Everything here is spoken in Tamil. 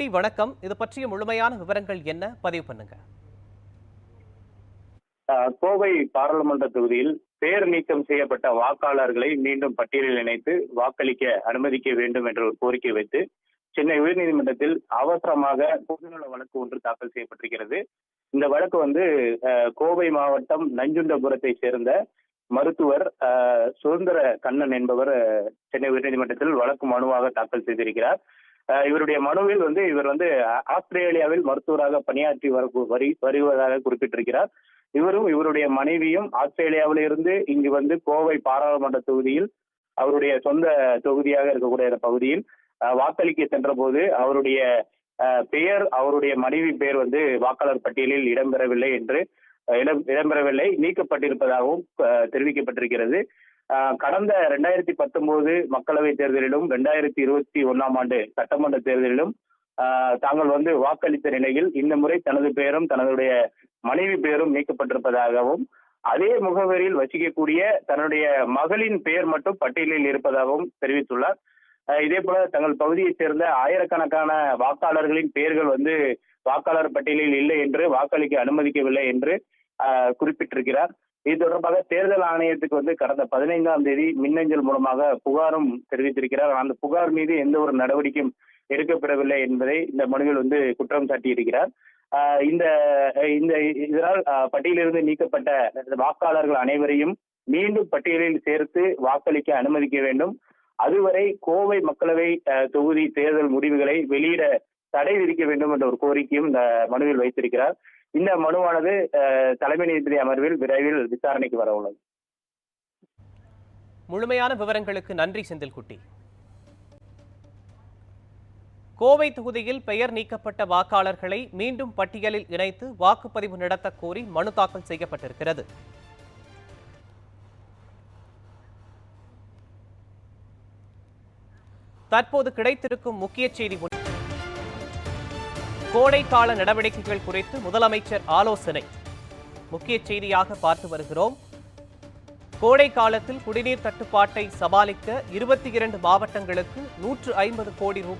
குட்டி வணக்கம். இது பற்றிய முழுமையான விவரங்கள் என்ன? பதிவு பண்ணுங்க. கோவை பாராளுமன்ற தொகுதியில் பேர் நீக்கம் செய்யப்பட்ட வாக்காளர்களை மீண்டும் பட்டியலில் இணைத்து வாக்களிக்க அனுமதிக்க வேண்டும் என்ற ஒரு கோரிக்கை வைத்து சென்னை உயர்நீதிமன்றத்தில் அவசரமாக பொதுநல வழக்கு ஒன்று தாக்கல் செய்யப்பட்டிருக்கிறது. இந்த வழக்கு வந்து கோவை மாவட்டம் நஞ்சுண்டபுரத்தை சேர்ந்த மருத்துவர் சுதந்திர கண்ணன் என்பவர் சென்னை உயர்நீதிமன்றத்தில் வழக்கு மனுவாக தாக்கல் செய்திருக்கிறார். இவருடைய மனுவில் வந்து இவர் வந்து ஆஸ்திரேலியாவில் மருத்துவராக பணியாற்றி வர வரி- வருவதாக குறிப்பிட்டிருக்கிறார். இவரும் இவருடைய மனைவியும் ஆஸ்திரேலியாவில் இருந்து இங்கு வந்து கோவை பாராளுமன்ற தொகுதியில் அவருடைய சொந்த தொகுதியாக இருக்கக்கூடிய பகுதியில் வாக்களிக்க சென்ற போது அவருடைய அஹ், பெயர் அவருடைய மனைவி பெயர் வந்து வாக்காளர் பட்டியலில் இடம்பெறவில்லை என்று இடம் இடம்பெறவில்லை. நீக்கப்பட்டிருப்பதாகவும் தெரிவிக்கப்பட்டிருக்கிறது. கடந்த ரெண்டாயிரத்தி பத்தொன்பது மக்களவை தேர்தலிலும் ரெண்டாயிரத்தி இருபத்தி ஒன்னாம் ஆண்டு சட்டமன்ற தேர்தலிலும் ஆஹ் தாங்கள் வந்து வாக்களித்த நிலையில் இந்த முறை தனது பெயரும் தனதுடைய மனைவி பெயரும் நீக்கப்பட்டிருப்பதாகவும் அதே முகவரியில் வசிக்கக்கூடிய தன்னுடைய மகளின் பெயர் மட்டும் பட்டியலில் இருப்பதாகவும் தெரிவித்துள்ளார். இதே போல தங்கள் பகுதியைச் சேர்ந்த ஆயிரக்கணக்கான வாக்காளர்களின் பெயர்கள் வந்து வாக்காளர் பட்டியலில் இல்லை என்று வாக்களிக்க அனுமதிக்கவில்லை என்று குறிப்பிட்டிருக்கிறார். இது தொடர்பாக தேர்தல் ஆணையத்துக்கு வந்து கடந்த பதினைந்தாம் தேதி மின்னஞ்சல் மூலமாக புகாரும் தெரிவித்திருக்கிறார். அந்த புகார் மீது எந்த ஒரு நடவடிக்கையும் எடுக்கப்படவில்லை என்பதை இந்த மனுவில் வந்து குற்றம் சாட்டியிருக்கிறார். ஆஹ் இந்த இந்த இதனால் பட்டியலிருந்து நீக்கப்பட்ட வாக்காளர்கள் அனைவரையும் மீண்டும் பட்டியலில் சேர்த்து வாக்களிக்க அனுமதிக்க வேண்டும். அதுவரை கோவை மக்களவை தொகுதி தேர்தல் முடிவுகளை வெளியிட தடை விதிக்க வேண்டும் என்ற ஒரு கோரிக்கையும் இந்த மனுவில் வைத்திருக்கிறார். இந்த மனுவானது தலைமை நீதிபதி அமர்வில் விரைவில் விசாரணைக்கு வர உள்ளது. முழுமையான விவரங்களுக்கு நன்றி செந்தில்குட்டி. கோவை தொகுதியில் பெயர் நீக்கப்பட்ட வாக்காளர்களை மீண்டும் பட்டியலில் இணைத்து வாக்குப்பதிவு நடத்த கோரி மனு தாக்கல் செய்யப்பட்டிருக்கிறது. தற்போது கிடைத்திருக்கும் முக்கிய செய்தி ஒன்று. கோடைக்கால நடவடிக்கைகள் குறித்து முதலமைச்சர் ஆலோசனை. முக்கிய செய்தியாக பார்த்து வருகிறோம். கோடை காலத்தில் குடிநீர் தட்டுப்பாட்டை சமாளிக்க இருபத்தி இரண்டு மாவட்டங்களுக்கு நூற்று ஐம்பது கோடி ரூபாய்